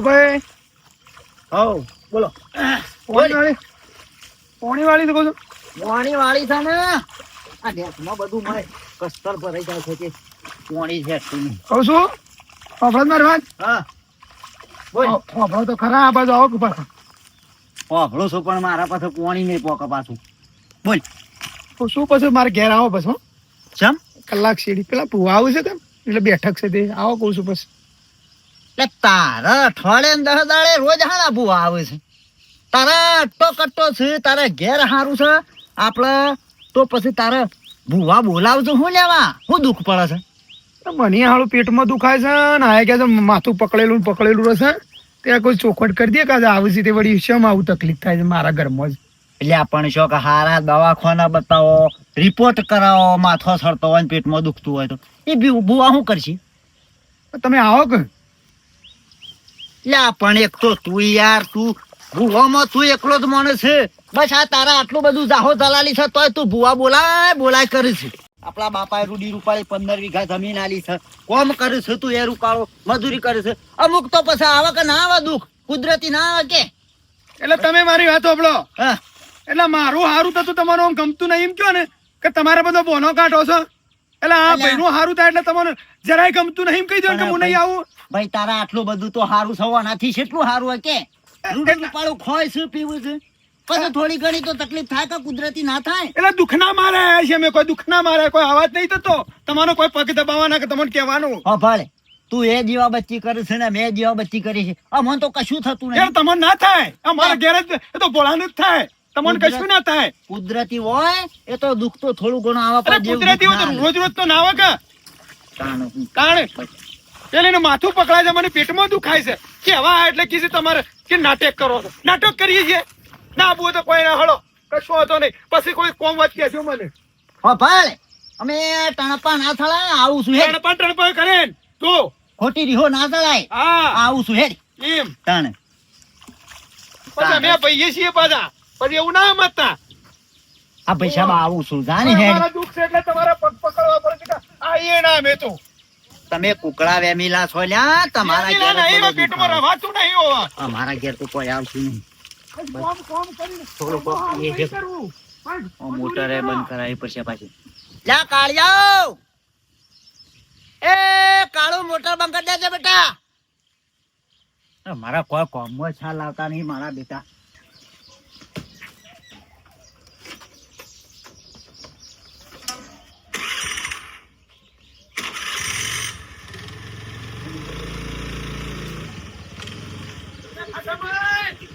ભાઈ હવ બોલો. પોણી વાળી પોણી વાળી તો કહું છું. પોણી વાળી છે ને? આ નેટમાં બધું મળે કસ્તર ભરાઈ જાય છે કે પોણી છે કહું છું ફફડા મારી વાત હા. બોલ. ફફડા તો ખરા આ બાજુ આવો કે પાછા. ફફડો છું પણ મારા પાસે પોણી નહીં પોકે પાછું. બોલ. શું પછી મારે ઘેર આવો પછી. ચમ? કલાક સીડી પેલા ભૂવા આવું છે કેમ? એટલે બેઠક છે તે. આવો કહું છું પછી એટલે તારા અઠવાડિયે ને દસ દાડે રોજ હાણા ભૂવા આવે છે. તારા અટ્ટો કટ્ટો છે તારા ઘેર સારું છે. આપણે તો પછી તારા ભૂવા બોલાવજો હું લેવા? હું દુઃખ પડે છે. મને હાલું પેટમાં દુખાય છે ને આ કે માથું પકડેલું પકડેલું રહેશે. ત્યાં કોઈ ચોખવટ કરી દે કાજે આવે છે તે વળી શમ આવું તકલીફ થાય છે મારા ઘરમાં જ. એટલે આપણને શો કે હારા દવાખાના બતાવો રિપોર્ટ કરાવો માથો સરતો હોય ને પેટમાં દુખતું હોય તો. એ બી ભૂવા શું કરશે? તમે આવો કે? એટલે પણ એક તો તું યાર તું ભૂવામાં તું એકલો જ માણસ છે. બસ આ તારા આટલું બધું જાહો દલાલી છે તોય તું ભૂવા બોલાય બોલાય કરે છે. આપણા બાપાએ રૂડી રૂપાળી પંદર વીઘા જમીન આલી છે. કોમ કરે છે તું એ રૂપાળો મજૂરી કરે છે. અમુક તો પછી આવે કે ના આવે દુઃખ? કુદરતી ના આવે કે? એટલે તમે મારી વાત સાંભળો. એટલે મારું હારું થતું તમારું આમ ગમતું નહીં એમ કયો ને? કે તમારે બધો બોનો કાઢો છો? એટલે આ. ભાઈનું હારું થાય એટલે તમને જરાય ગમતું નહીં એમ કહી દો કે હું નહીં આવું? ભાઈ તારા આટલું બધું તો સારું થવાનાથી કેટલું સારું હોય કે? રૂડી પાડું ખોય છે પીવું છે? પછી થોડી ઘણી તો તકલીફ થાય કે કુદરતી ના થાય. એટલે દુઃખના મારે આયા છે મેં કોઈ દુઃખના મારે કોઈ અવાજ નહીં થતો. તમારો કોઈ પગ દબાવવાના કે તમને કહેવાનું? હા ભાડે તું એ જીવા બચ્ચી કરે છે ને મેં જીવા બચ્ચી કરી છે. આ મને તો કશું થતું નહીં તમને ના થાય. આ મારા ઘેર જ એ તો ભોળાનું જ થાય. તમને કશું ના થાય. કુદરતી હોય એ તો દુઃખ તો થોડું ઘણું આવે કુદરતી હોય દુઃખ તો ના રોજ રોજ તો ના આવે કે. કારણ એટલે એનું માથું પકડાય છે મને પેટમાં દુખાય છે. કેવા એટલે કીધું તમારે કે નાટક કરો છો. નાટક કરીએ છીએ. ના આપવું તો કોઈ ના હળો. કશું હતો નહીં. પછી કોઈ કોમ વાત કહેજો મને. હા ભાઈ અમે ટણપા ના થળાય આવું છું ટણપા ટણપા કરે તો ખોટી રીહો ના થળાય હા. આવું છું હેડ. એમ. તાણે. પછી અમે ભાઈએ છીએ પાછા. પછી એવું ના મતતા. આ પૈસામાં આવું છું જાણી હેડ. દુઃખ છે એટલે તમારા પગ પકડવા પડે કે આ એ ના મેં તો તમે કુકડા વેમીલા છો લ્યા તમારા ઘેર પેટમાં. રવાતું નહીં હોવા. અમારા ઘેર તો કોઈ આવતું નહીં. કોમ કોમ કરીને થોડું એ જે મોટરે બંધ કરાવી પડશે પાછી. લા કાળિયાઓ એ કાળું મોટર બંધ કરી દેજે બેટા. મારા કોઈ કોમમાં છા લાવતા નહીં મારા બેટા ખાટાભાઈ!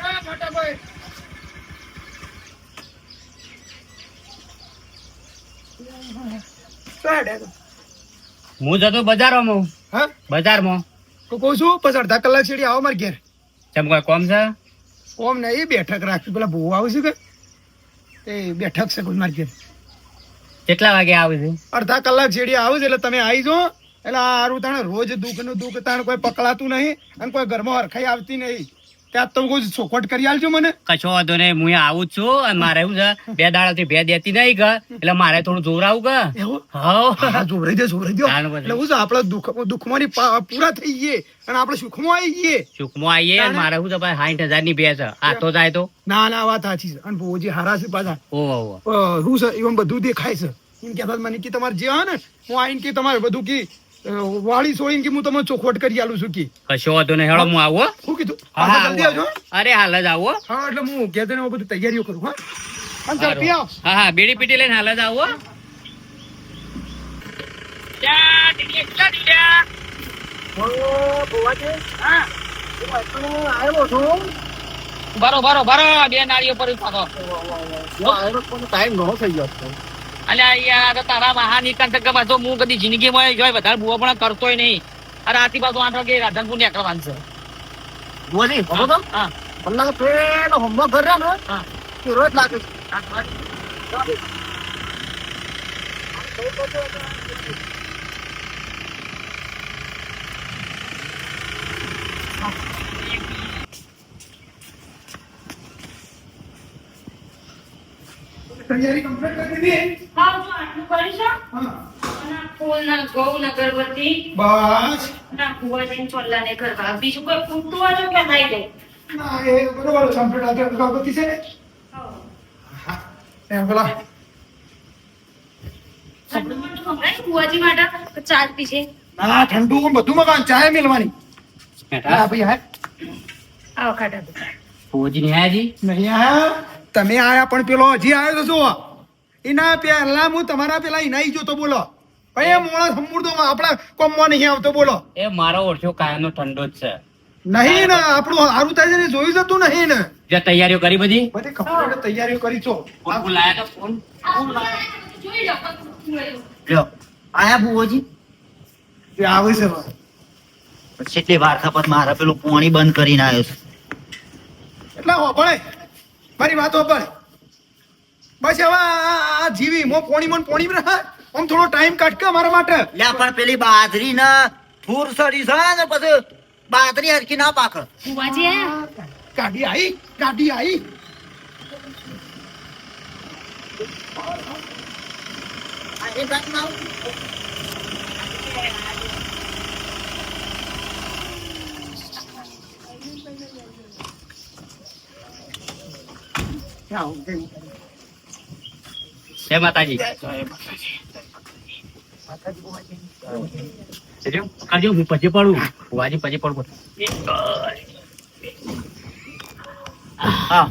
એ ખાટાભાઈ! શું હેડે હું જતો બજારમાં. હા? બજારમાં. તો કહું છું પછી અડધા કલાક સુધી આવો મારે ઘેર. ચમ કોઈ કોમ છે? કોમ નહીં બેઠક રાખી પેલા બહુ છું કે? એ બેઠક છે કોઈ મારી ઘેર. કેટલા વાગે આવે છે? અડધા કલાક જેડી આવું છે એટલે તમે આવી જાઓ. એટલે આ તાણે રોજ દુઃખનું દુઃખ તાણ કોઈ પકડાતું નહીં અને કોઈ ઘરમાં હરખાઈ આવતી નહીં. ત્યાં તમે કોઈ ચોખવટ કરી આલજો મને. કશો વાંધો નહીં હું આવું છું અને મારે શું છે બે દાડાથી બે દેતી નહીં કે એટલે મારે થોડું જોરાવું કે. હા, દે જોવરાઈ દો. એટલે હું આપણે દુઃખ દુઃખમાંની પૂરા થઈ ગયે અને આપણે સુખમાં આવી જઈએ સુખમાં આવીએ અને મારે શું છે ભાઈ સાઠ હજારની બે છે. આ તો જાય તો? ના ના વાત સાચી છે. અને જે હારા છે પાછા. ઓહો. શું છે એવું બધું દેખાય છે. એમ કહેતા મને કે તમારે જે હોય ને હું આવીને કે તમારે બધું કે વાળી સોળીને કે હું તમને ચોખવટ કરી આલું છું કે. કશો વાંધો નહીં હેડો હું આવો શું કીધું? હા, હા, જલ્દી આવજો અરે હાલ જ આવો હા. એટલે હું કહેતો ને બધું તૈયારીઓ કરું હા. અને ઝડપી આવ હા હા બેડી પીટી લઈને હાલ જ આવો બરો બરો બરો બે નાળીઓ પર ટાઈમ ઘણો થઈ ગયો અલ્યા યાર તો તારા મહાની કંઠ કે પાછો હું કદી જિંદગીમાં જોઈ વધારે બુઆ પણ કરતોય નહીં. અરે આથી પાછું આઠ વાગે રાધનપુરની અકરવાન વાંચશે તો હા પલ્લા પેલો હોમવર્ક કર્યા ને હા. કે રોજ લાગે છે. તૈયારી કમ્પ્લીટ કરી દીધી? હા જો આટલું કરીશ હા. ના ફૂલ ના ગૌ ના ગર્ભવતી બસ. ના કુવાજી ચોલ્લા ને ગરબા બીજું કોઈ ફૂટતું હોય તો કે જાય ના એ બરોબર કમ્પ્લીટ આ તો અગરબત્તી છે ને? હા. એમ પેલા. કુવાજી માટે? ચાર પીછે ના ઠંડુ બધું મકાન ચાય મિલવાની. હા ભાઈ હા. આવો ખાટા ફોજી ને આયાજી નહીં આયા તમે આયા પણ પેલો હજી આવ્યો તો શું એના પહેલા હું તમારા પેલા એના ઈ જોતો બોલો. ભાઈ એ મોણા સમૃદ્ધમાં આપણા કોમમાં નહીં આવતો બોલો. એ મારો ઓછો કાયમનો ઠંડો જ છે. નહીં ને આપણું સારું થાય છે જોયું જતું નહીં ને? જે તૈયારીઓ કરી બધી? બધી કમ્પ્લીટ તૈયારીઓ કરી છો ફોન તો ફોન. લ્યો. આયા ભુવોજી એ આવે છે. કેટલી વાર ખપત મારે પેલું પોણી બંધ કરીને આવ્યો છે. એટલે હોભળે. મારી વાતો પર બસ હવે આ- આ આ જીવી મો પોણી મન પોણી રહે આમ થોડો ટાઈમ કાઢકે મારા માટે. લે પણ પેલી બાજરી ના ફૂર સડી છે ને પછી બાજરી હરકી ના પાક. કુવાજી આયા ગાડી આવી ગાડી આવી. જય માતાજી. કાજુ હું પછી પડું વાજી પછી પડું. હા.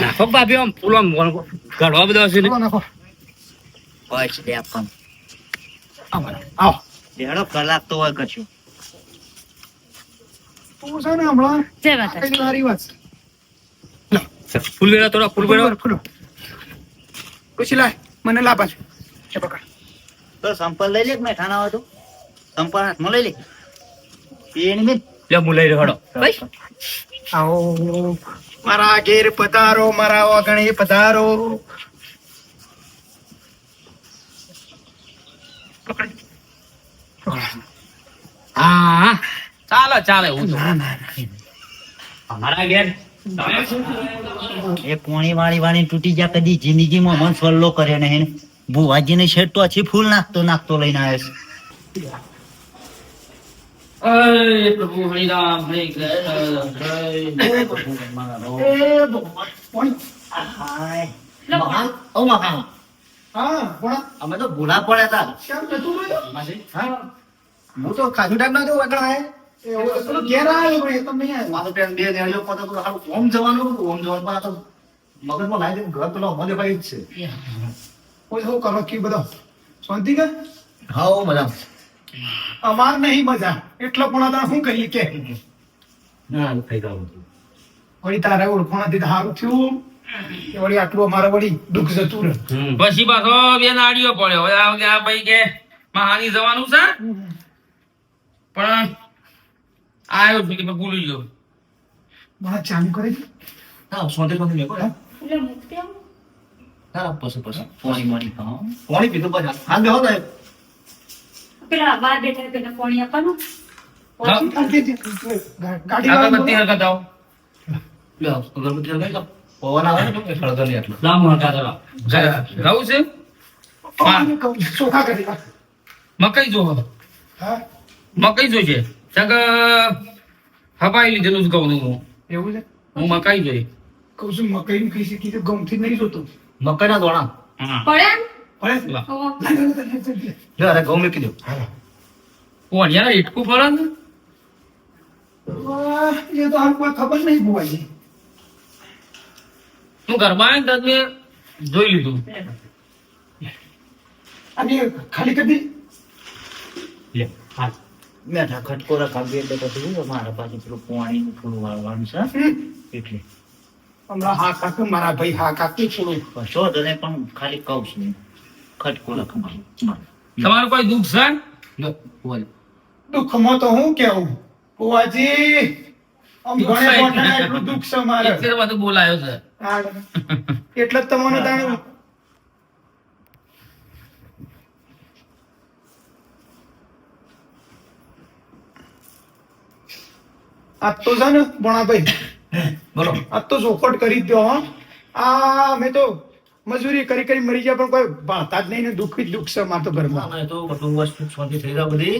નાખો ભાભી આમ ફૂલ આમ ઘડવા બધો હશે ને? પણ આવો. લેડો કલાક તો હોય કશું. તું છે ને હમણાં? જય માતા મારી વાત ફૂલ વેરા થોડા ફૂલ વેરા? ખુલો ખુશી લાય મને લાભ છે એ પકડ. તો સંપલ લઈ લે મેં ખાના હોય સંપલ હાથમાં લઈ લે. એની બેન. લે હું લઈ રહ્યો આવો. મારા ઘેર પધારો મારા ઓગણી પધારો. પકડ. ચાલો ચાલે હું ના, ના, ના. અમારા ઘેર એ પોણી વાળી વાળી તૂટી જા કદી જિંદગીમાં મન સ્વલ્લો કર્યો નહીં ભુવાજીને શેઠ તો હજી ફૂલ નાખતો નાખતો લઈને આવ્યો છે. પ્રભુ હરિરામ હરે કૃષ્ણ? અમે તો ભૂલા પડ્યા હતા? હા. હું તો ખાધું ટાઈમ ના જોઉં આગળ અમાર નહીં મજા. એટલો પણ શું કરીએ કે? વળી તારા ઓળખાણાથી સારું થયું. કે વળી આટલું અમારે વળી દુઃખ જતું રહે પછી પાછો બે નાડીઓ પડ્યો. હવે આ ભાઈ કે મહાની જવાનું છે? પણ આવ્યો છું કે મેં ભૂલી ગયો. મારા ચાલુ કરે. હા સોંતે સોંતે મેકો હે એટલે મુક્તિ આમ. હા પછી પછી. પાણી મોણી ખાઓ પાણી પીધું પછી. હા બેહો તો. પેલા બાર બેઠા પેલા પાણી આપવાનું. ગાડી અગરબત્તી અગરબત્તી પવન આવે ને નહીં એટલો લાંબુ રહું છે. મકઈ જો હા. મકઈ જોઈશે સગ હપાઈ લીધેલું જ કહું હું. એવું છે? હું મકાઈ જોઈ. કહું છું મકઈ નું નહીં જોતું. ના, ઘઉં મૂકી દો. ઇટકું ને એ તો હાલ કોઈ ખબર નહીં બુવાજી હું ઘરમાં તરત જોઈ લીધું. અને ખાલી કરી લે. હા મેઠા ખટકો રખાવી એટલે પછી શું મારા પાસે પેલું પોણી થોડું વાળવાનું છે. એટલે. હમણાં હા કાકી મારા ભાઈ હા કાકી થોડું કશો તને પણ ખાલી કહું છું ખટકોરા રખવાનું તમારું કોઈ દુઃખ છે? બોલ. દુઃખમાં તો હું કેવું? કુવાજી એટલું દુઃખ છે મારે. એટલે બધું બોલાયો છે. એટલે જ તમને તાણે આજ તો છે ને ભણાભાઈ. બોલો. આ તો ચોખટ કરી દો હા. આ અમે તો મજૂરી કરી કરી મરી જાય પણ કોઈ ભાતા જ નહીં ને દુઃખ જ દુઃખ છે માર તો ઘરમાં. તો બધું વસ્તુ શાંતિ થઈ જાય બધી.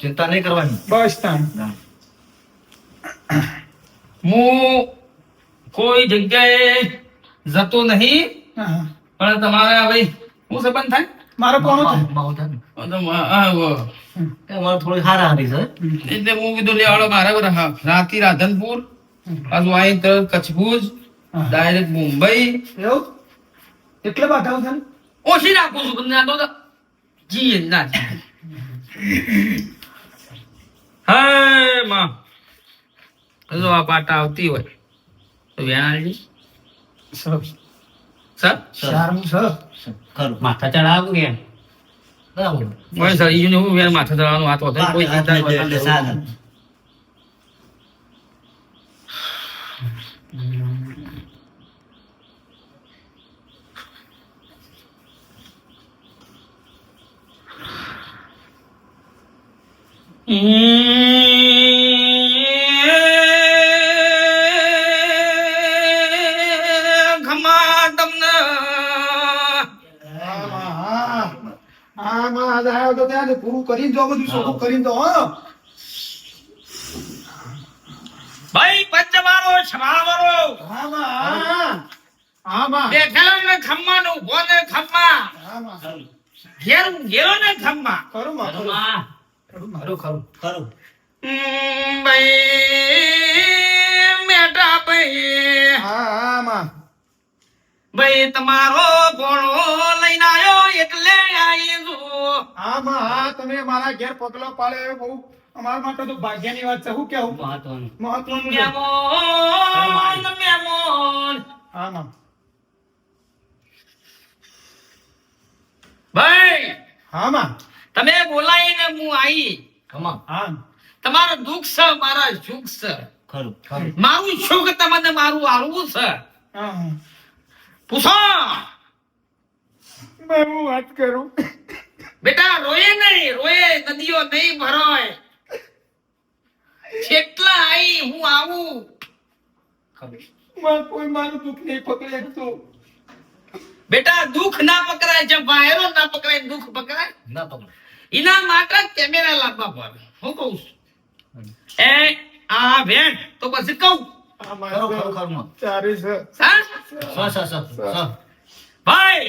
ચિંતા નહીં કરવાની. બસ તાન. હું કોઈ જગ્યાએ જતો નહીં. પણ તમારે ભાઈ હું સંબંધ થાય? મારો કોનો થાય થોડી હારા હારી છે. એટલે હું કીધું લેવાડો હા, રાતી રાધનપુર પાછું આઈ તરત કચ્છ ભુજ ડાયરેક્ટ મુંબઈ. એવું? એટલે બાધાવ છે? ઓછી રાખું છું તમને ના તો જીએ ના. માં. જો આ પાટા આવતી હોય. તો વેણાલજી. સર. સારું? માથા ચડાવું કે? બરાબર કોઈ સર ઈયું ને હું વેણ માથે ચડવાનું હાથ હોતો કોઈ ચિંતા એટલે કરવાની સાધન. ખમા આવ્યો તો ત્યાં જ પૂરું કરીને જો બધું ચોખ્ખું કરીને દો હા. ભાઈ પંચવારો છમાવારો. આમાં, બેઠેલો ને ખમ્મા નું ઊભો ને ખમ્મા. આમાં. ઘેર ઘેરો ને ખમ્મા. ખરું માં, ખરું. ખરું ખરું ખરું. ખરું. હમ, ભાઈ મેટા ભાઈ. હા, આમાં. ભાઈ તમારો ભોણો લઈને આમાં, હા, તમે મારા ઘેર પગલો પાડે એ બહુ અમારા માટે તો ભાગ્યની વાત છે. હું કેવું? મહત્વનું. મેમોન આમાં ભાઈ! આમાં તમે બોલાવીને હું આવી હા. તમારો દુઃખ છે મારા સુખ છે. ખરું ખરું. મારું સુખ તમને મારું હાલવું છે. પૂછો. મેં હું વાત કરું. બેટા રોયે નહીં રોયે નદીઓ નહીં ભરોય. જેટલા આઈ હું આવું. માં કોઈ મારું દુઃખ નહીં પકડે તો. બેટા દુઃખ ના પકડાય જે વાયરો ના પકડાય દુઃખ પકડાય. ના પકડાય એના માટે કેમેરા લાવવા પડે. હું કહું છું. એ આ ભેણ તો પછી કહું. ખરું ખરું ખરું. ચારે સર હા? સર સર સ સ. ભાઈ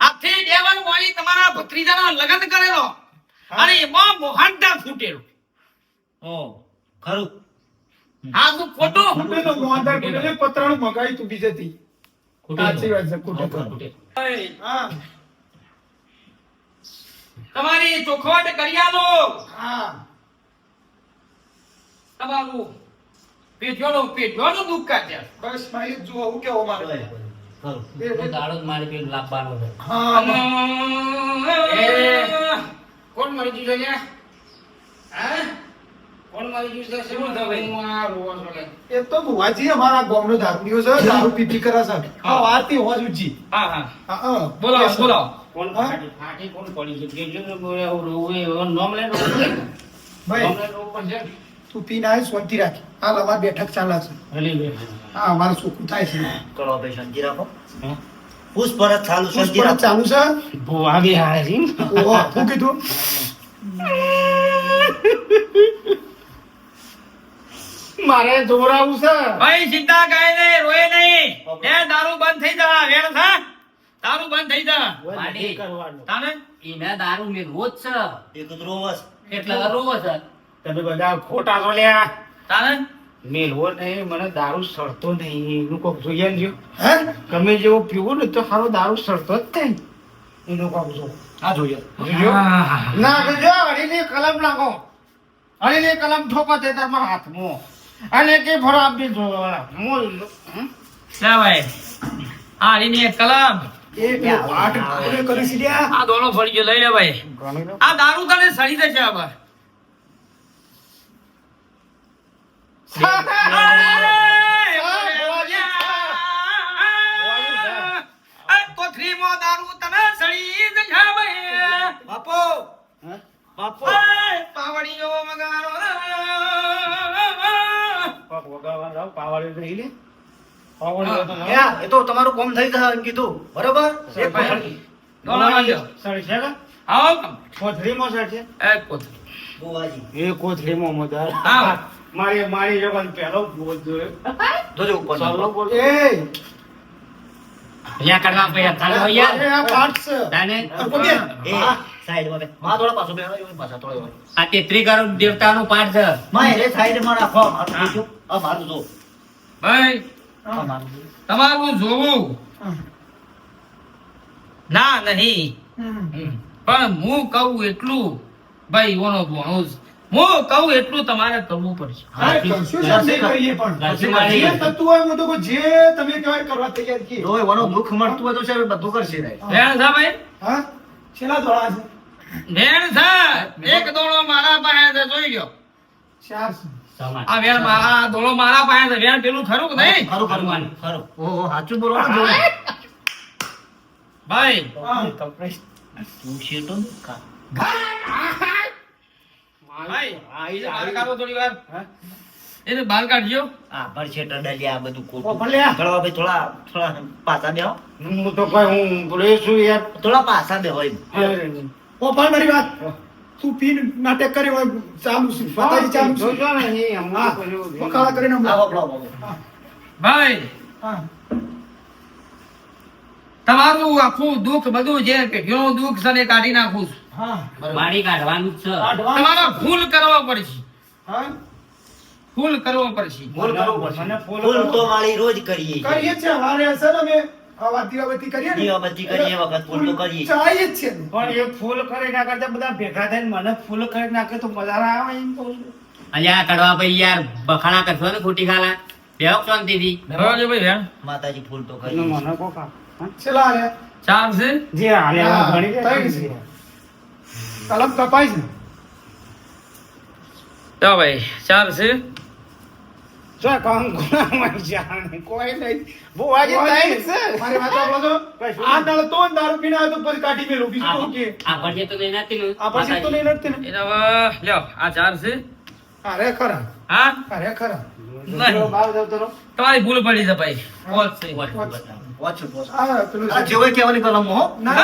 આથી દેવન વાળી તમારા ભત્રીજાના લગ્ન કરેલો અને એમાં મોહનતા ફૂટેલો. ઓ ખરું. હા તું ખોટો? ફૂટેલો મોહનદાર ફૂટેલો. પતરાણું મગાઈ તું બીજેથી. સાચી વાત છે ખોટો હા તમારી ચોખવટ કરી આલો. હા. તમારું પેટવાનું પેટવાનું દુઃખ કાઢ્યા બસ ભાઈ જુઓ હું કેવો મારે દાડો જ મારી પેલું લાવવાનો છે. હા એ, કોણ મરી ગયું છે? કોણ મરી ગયું છે? શું થયું? આ રોવા એ તો બુવાજી અમારા ગામનો દારૂડિયો છે દારૂ પીપી કરે છે. હા. વાતી હોજ ઉજી હા હા. બોલાવો બોલાવો. કોણ હા? ફાટી ફાટી કોણ પડી છે? જો બોલે એ હવે નોમ લઈને રોવું પડે ને. ભાઈ. નોમ લઈને રોવું પડશે ને. તું પીને આવી શાંતિ રાખ. હાલ અમારી બેઠક ચાલે છે. હા અમારું સુખું થાય છે. કરો ભાઈ શાંતિ રાખો. હા. ચાલુ શાંતિ ચાલુ છે? ભૂવા બી હારે છે. ઓહો શું કીધું? મારે જોરાવું છે. ભાઈ ચિંતા કાંઈ નહીં રોય નહીં. એ દારૂ બંધ થઈ જા વેણ થા. દારૂ બંધ થઈ જા. તાને એને દારૂ મેળવો રોજ છે એક જ રોવસ એટલે રોજ છે. તમે બધા ખોટા છો લ્યા. તાને મેલવો નહીં મને દારૂ સડતો નહીં. એનું કોક જોઈએ ને જો હે? તમે જેવો પીવું ને તો સારો દારૂ સડતો જ થાય. એનું કોક જો. આ જોઈએ જોજો. ના જોજો હરીની કલમ નાખો. હરીની કલમ ઠોકો તે તમારા હાથમાં. અને તે ભરો આપી જો. મોલ હમ? ભાઈ. આ રીની કલમ. આ દોણો ફરી ગયો. લઈ લે ભાઈ. આ દારૂ તને સડી જશે હવે કોથરીમાં દારૂ તને સડી જશે ભાઈ બાપો હે? બાપો પાવડીઓ મગારો કોક વગાડવા જાઓ, પાવાડી રહી લે. યા, એ તો તમારું કોમ થઈ જશે એમ કીધું બરોબર. આવો કોથળીમાં છે એ. કોથળીમાં મદાર. મારી મારી જગન પહેલો બોલ જોયો. જોજો ઉપર ચાલો બોલ. એ. અહીંયા કરવા પડ્યા ચાલો યાર. આ તાને? એ સાઈડમાં બે. માં થોડા પાછો બેહો, એવું પાછા થોડા આ તેત્રી કરોડ દેવતાનો પાઠ છે. માં એને સાઈડમાં રાખો મારું આ મારું જો. ભાઈ આ મારું જો. તમારું જોવું. ના નહીં. પણ હું કહું એટલું. ભાઈ ઓનો ભણું. હું કહું એટલું તમારે કરવું પડશે. એક દોડો મારા પાસે છે જોઈ. સમાજ. આ વેણ મારા દોડો મારા પાસે છે વેણ પેલું ખરું કે નહીં? ખરું ખરું ખરું. ઓહો સાચું બોલો ભાઈ. તું શેઠો કા. ભાઈ એને હા? બહાર કાઢજો. આ પર છે ટડલિયા આ બધું ઓ, ખોટું ભલે. આ. થોડા ભાઈ થોડા થોડા પાછા બેહો. હું તો ભાઈ હું ભૂલે છું યાર. થોડા પાછા એમ. ઓ પણ મારી વાત. તું પીન નાટક કરે હોય ચાલુ છે માતાજી ચાલુ છે. હા, બકાલા કરીને પકાળા કરીને આવો આવો ભાઈ. તમારું આખું દુઃખ બધું જે પેઢીઓનું દુઃખ છે ને કાઢી નાખું છું. હા. કાઢવાનું છે. તમારે ફૂલ કરવો પડશે. ફૂલ કરવો પડશે. બોલ કરવું પડશે. ફૂલ ફૂલ તો કરો. રોજ કરીએ કરીએ છીએ. વારે હશે અમે. દીવાબત્તી કરીએ દીવાબત્તી કરીએ વખત ફૂલ તો કરીએ. ચાલીએ છે પણ એ ફૂલ કરી ના કરતા બધા ભેગા થઈને મને ફૂલ કરી નાખે તો મજા આવે એમ કહું અલ્યા કડવા ભાઈ યાર બખાડા કરશો ને ખોટી ખાલા. બરાબર ભાઈ માતાજી ફૂલ તો કરી ચાલશે મને કોકા છેલ્લા હારે. ચાર છે જે હાલે ઘણી છે. કલમ કપાય છે તો ભાઈ ચાર છે જો કામ ગુનામાં જાણે કોઈ નહીં બુવાજી ત્રણ છે મારી વાત સાંભળો છો? આ નળ તો દારૂ પીને આવ્યો તો પછી કાઢી મેલું બીજું તો કે આ પડશે તો નહીં નાખતી ને. આ પછી તો નહીં નડતી ને એના લ્યો આ ચાર છે અરે ખરા હા અરે ખરા તમારી ભૂલ પડી છે ભાઈ પોચ છે ઓછું, ઓછું. આ પેલું આ જેવું કહેવાની કલમ હો ના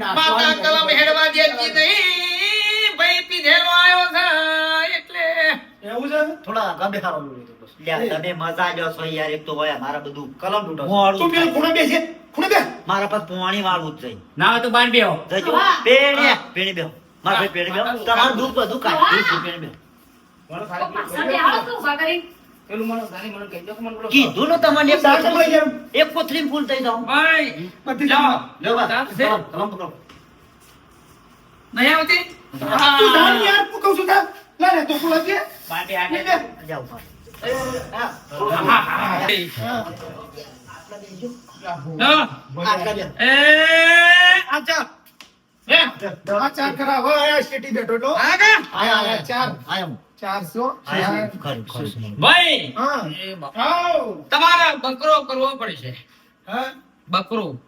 માતા નાખવાનું કલમ હેડવા દેતી નહીં? ભાઈ પીધેલો આવ્યો છે એટલે. એવું છે? થોડા આગા બેહાડવાનું રહેતું બસ. લ્યા, તમે મજા લ્યો છો યાર એક તો ભાઈ મારા બધું કલમ તૂટે તું પેલું ખૂણે બેસે ખૂણે બે મારા પાસે પોણી વાળું જ જાય. ના તો બાર બેહો. જજો. પેણે. પેણે બેહો. મારા ભાઈ પેણે બેહો. તમારું દુઃખ બધું કાઢી. પેણે બેહો. મને તો પેલું મને ખાલી મને કહી દો કે મને પેલો કીધું ને તમને એક સાચું બોલી કોથળી-. એક કોથળી ફૂલ થઈ જાવ ભાઈ બધી લ્યો લ્યો બા, ચાર છે કલમ, કલમ પકડો. નહીં આવતી? તું જાણ યાર તું કહું છું તા લે તો કુલા દે બાટે આ ચાર. આયા સ્ટેટી બેઠો એટલો આ કા? આયા આયા ચાર. આયા. ચારસો. ભાઈ. તમારે બકરો કરવો પડશે. બકરો.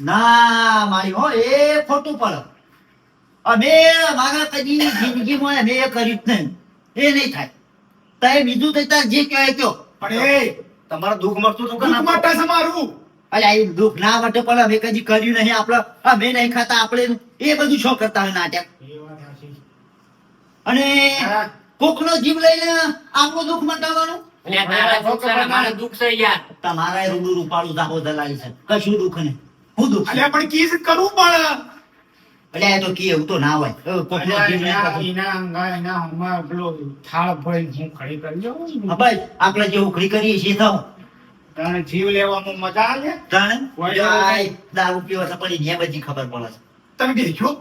ના મારી હો એ ખોટું પડે. અમે મારા કદી જિંદગીમાં અમે એ કર્યું જ નહીં. એ નહીં થાય. તારે બીજું થઈ તાર જે કહેવાય કયો. પણ એ તમારે દુઃખ મળતું તો કે દુઃખ માટે મારું અલ્યા એ દુઃખ ના માટે પણ અમે કદી કર્યું નહીં. આપણે અમે નહીં ખાતા આપણે એ બધું શું કરતા હોય નાટક અને હા. કોકનો જીવ લઈને આપણું દુઃખ મટાવવાનું અલ્યા તારા દુઃખ છે ને. મારા દુઃખ છે યાર. તમારા રૂડું રૂપાળું દાહો દલાલી છે. કશું દુઃખ નહીં. હું દુઃખ અલ્યા પણ કીસ કરવું પડે અલ્યા તો કે એવું તો ના હોય. કોકનો જીવ એના- થાળ ભરીને હું ખડી કરી આપણે જે ઉખડી કરીએ છીએ થાવ. તને જીવ લેવામાં મજા આવે? તાણે? કોઈ દારૂ પીવા તો પડી ને બધી ખબર પડે છે. તમે દેખ્યો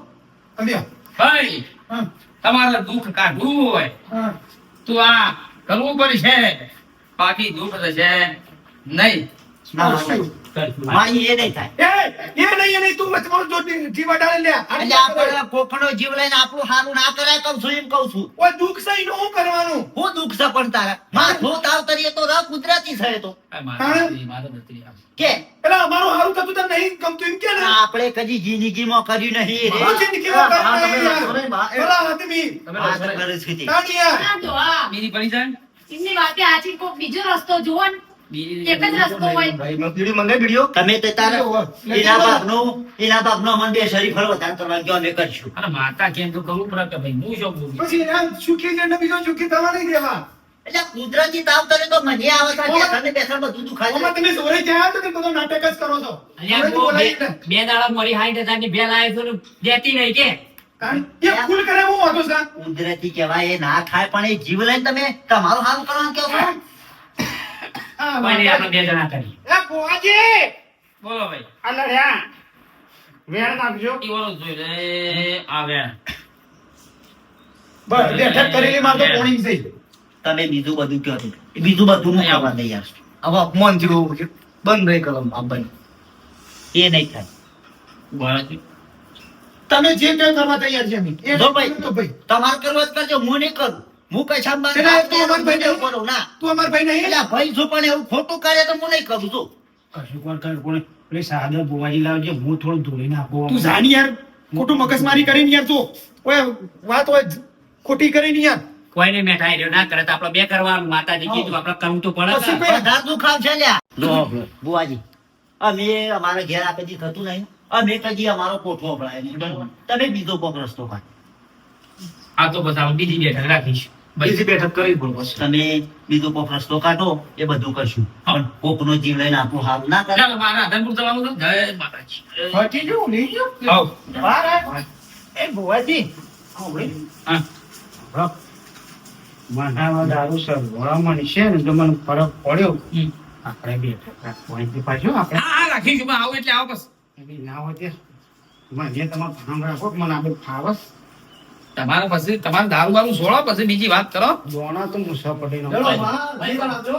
તમે ભાઈ હા. તમારે દુઃખ કાઢવું હોય. તું તો આ કરવું પડશે. બાકી દુઃખ થશે નહીં. ના કદી જિંદગી માં જીવ જીવ કરાય કહું છું એમ કહું છું? ઓય દુઃખ સહી નું શું કરવાનું? હું દુઃખ છે પણ તારા. માથું તાવ તરીએ તો ર કુદરતી છે એ તો. આ મારા નથી, મારા નથી. કે? એટલે અમારું હારું થતું તને નહીં ગમતું એમ કે ને? આપણે કદી જિંદગીમાં કર્યું નહીં રે. મારું પડી જાય એમની વાતે આછી કોક બીજો રસ્તો ને. તમે તે તારા એના બાપનું એના બાપનો મન બે શરીફ ફરવતાન કરવા ગયો અમે કરશું. માતા કેમ તો કરવું પડે કે ભાઈ હું શું બોલું? પછી આમ સુખી જઈને બીજો સુખી થવા નહીં દેવા. એટલે કુદરતી તાવ તો આવે છે બધું દુખાય તમે ગયા તો બધો નાટક જ કરો છો. બે દાડા મરી હાઈટની બે લાવે છે દેતી નહીં કે. એ ફૂલ કરે હું વાંધો છે કુદરતી કહેવાય એ ના ખાય પણ એ જીવ લઈને તમે તમારું હાલ કરવાનું કેવો છો? કોઈ આપણે બે જણા કરીએ એ બુવાજી બોલો ભાઈ. આ લડ્યા વેણ નાખજો. ઈ ઓલો જોઈ લે. આ વેણ. બસ બેઠક કરેલી માર તો પોણી થઈ તમે બીજું બધું કયો બીજું બધું હું આવવા તૈયાર હવે અપમાન જેવું બંધ રહી કરો આ બંધ. એ નહીં થાય. બરાબર. તમે જે કઈ કરવા તૈયાર છે અમે. એ જો ભાઈ. તો ભાઈ. તમારે કરવા જ કરજો હું નહીં કરું. હું કઈ સાંભળ તું અમારા ભાઈને એવું કરું ના. તું અમાર ભાઈ નહીં એટલે ભાઈ છું પણ એવું ખોટું કરે તો હું નહીં કરું છું કશું કોણ કર કોણ પેલી સાદા બુવાજી લાવજે હું થોડું ધોઈ નાખું તું જાણી યાર ખોટું મગજમારી કરીને યાર તું. ઓય વાત હોય ખોટી કરીને યાર. કોઈને મેઠાઈ રહ્યો ના કરે તો આપણે બે કરવાનું. માતાજી કીધું આપણે કરવું તો પડે ને. દુખાવ છે લ્યા. બુવાજી અમે અમારા ઘેર આ કદી થતું નહીં. અમે કદી અમારો કોઠો અપડાય નહીં. તમે બીજો કોક રસ્તો કાઢો આ તો બસ આપણે બીજી બેઠક રાખીશું બીજી બેઠક કરી બોલ તમે બીજો કોઈ રસ્તો કાઢો એ બધું કરશું. પણ કોકનો જીવ લઈને આપણું હાલ ના કરે. ચાલો, મારા આધનપુર જવાનું તો જય માતાજી. હજી જો લઈ જો એ ભુવાજી. હા. દારૂ સર છે ને તો મને ફરક પડ્યો. આપણે પાછું આપણે. હા, રાખીશું. આવું આવો એટલે આવો બસ. ના હોય મને તમારે ભાંગ રાખો મને આ બધું ફાવસ તમારે પછી તમારે દારૂ બારૂ છોડો પછી બીજી વાત કરો. દોણા તો મુસા પડી ચલો, માં, ભાઈ પણ આવજો.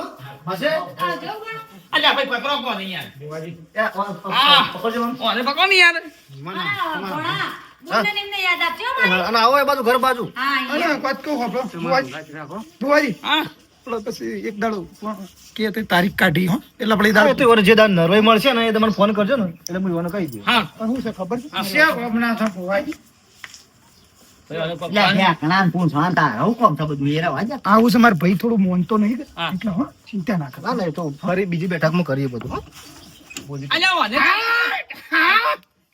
હશે? આ જો પણ અલ્યા ભાઈ પકડો કોણ યાર બુવાજી હા. પકડજો મને. ઓને પકડો ને યાર. મને આ ભોળા બોલને એમને યાદ આપજો મારી. અને આવો એ બાજુ ઘર બાજુ. હા અરે, અહીંયા. વાત કહું આપણો. તમારું ભુવાજી, લાજ રાખો ભુવાજી, હા. પેલો પછી એક દાડો કે તે તારીખ કાઢી હો. એટલે આપણે દાડો જે દાડ નરવાઈ મળશે ને એ તમને ફોન કરજો ને. એટલે હું કહી દઉં. હા. શું છે ખબર છે? આવું છે મારા ભાઈ થોડું મોનતો નહીં એટલે હો ચિંતા ના કર. ના ના તો ફરી બીજી બેઠકમાં કરીએ બધું હો. અલ્યા ઓને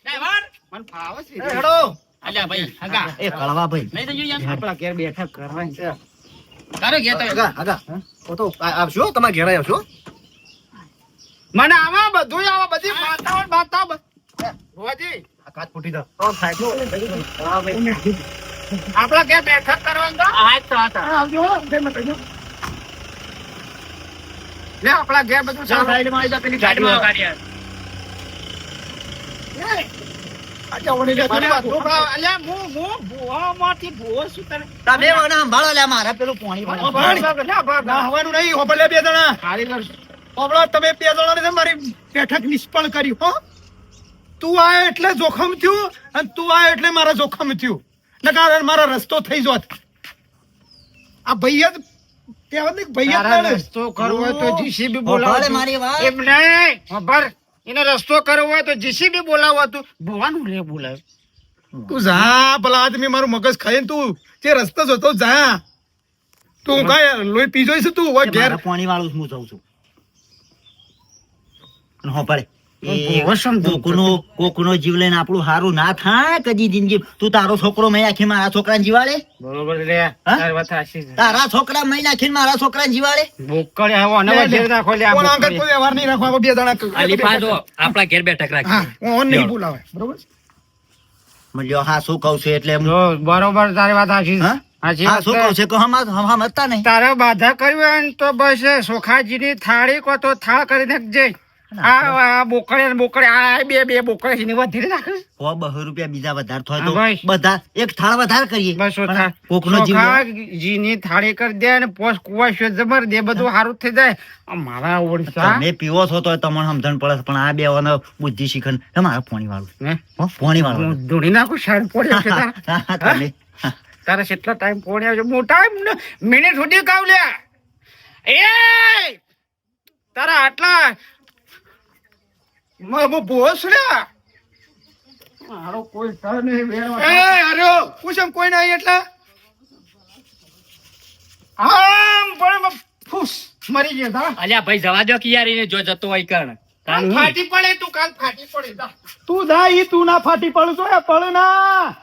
ડ્રાઈવર મને ફાવસ એ હેડો. અલ્યા ભાઈ હગા. એ કળવા ભાઈ. નહીં તો યાર આપણા ઘેર બેઠક કરવાની છે. તારે ઘેર તો આગા આગા ઓ તો આ- આવશો? હો, તમારા આવશો? મને આવા બધું આવા બધી આ કાચ ફૂટી દો. તો સાહેબ બેઠક કરવાની. લે આપણા ઘેર બધું સાઈડમાં આવી જા, પેલી. ગાડી તને તમે બે જણા મારી બેઠક નિષ્ફળ કરી હો. તું આ એટલે જોખમ થયું અને તું આ એટલે મારા જોખમ થયું. નકાર મારો રસ્તો થઈ જોત. આ ભાઈ જ કહેવત ને તાણે. રસ્તો કરવો હોય તો જીસીબી બોલાવો મારી વાત. એમ નહીં. હોભળ. એને રસ્તો કરવો હોય તો જીસીબી બોલાવો તું ભુવાનું લે બોલાવ તું જા ભલા આદમી મારું મગજ ખાઈ તું જે રસ્તો જતો જા. તું કાય લોહી પી જોઈશ તું? ઘેર. પાણી વાળું હું જાઉં છું. હા હોભળ. કોકનો કોકનો જીવ લઈને આપણું હારું ના થાય કદી જિંદગી તું તારો છોકરો મેં આખી મારા છોકરાને જીવાડે? બરોબર લે હા? તારી વાત સાચી તારા છોકરા મેં નાખીને મારા છોકરાને જીવાડે? ભૂક્કડ આવો અને લે, લે. નાખો લે કોણ આગળ કોઈ વ્યવહાર નહીં રાખવા બે જણા અલીફા જો આપણા ઘેર બેઠક હા રાખી ઓન નહીં બોલાવે બરોબર? મળ્યો હા શું કહું છું એટલે એમ. બરોબર તારી વાત સાચી હા? સાચી હા વાત શું કહું હમ હમ સમજતા નહીં. તારે બાધા કર્યું તો બસ સોખાજીની થાળી કો તો થાળ કરી નાખજે આ આ બોકડે બોકડે આ બે બે બોકડે છે વધારે નાખે સો બસો રૂપિયા બીજા વધારે થાય તો બધા એક થાળ વધારે કરીએ. બસો કોકનો જીની થાળી કરી દે ને પોસ કુવા જબર દે બધું સારું થઈ જાય. મારા ઓળખા તમે પીવો છો તો તમને સમજણ પડે પણ આ બે બુદ્ધિ શીખન એ મારા પોણી વાળું પોણી વાળું ધૂણી નાખું સારું પોણી તારા. તમે. તારા કેટલા ટાઈમ પોણી આવજો મોટા મિનિટ સુધી કાવ લ્યા એ! તારા આટલા મારો બોસ લ્યા. મારો કોઈ સર નહીં બે એ અરે પૂછમ કોઈ નહીં એટલે? આમ પણ ફૂસ મરી ગયા તા. અલ્યા ભાઈ જવા દો કે યાર એને જો જતો હોય કણ. કાલ ફાટી પડે તું કાલ ફાટી પડે તું દા ઈ તું ના ફાટી પડું છો એ પડ ના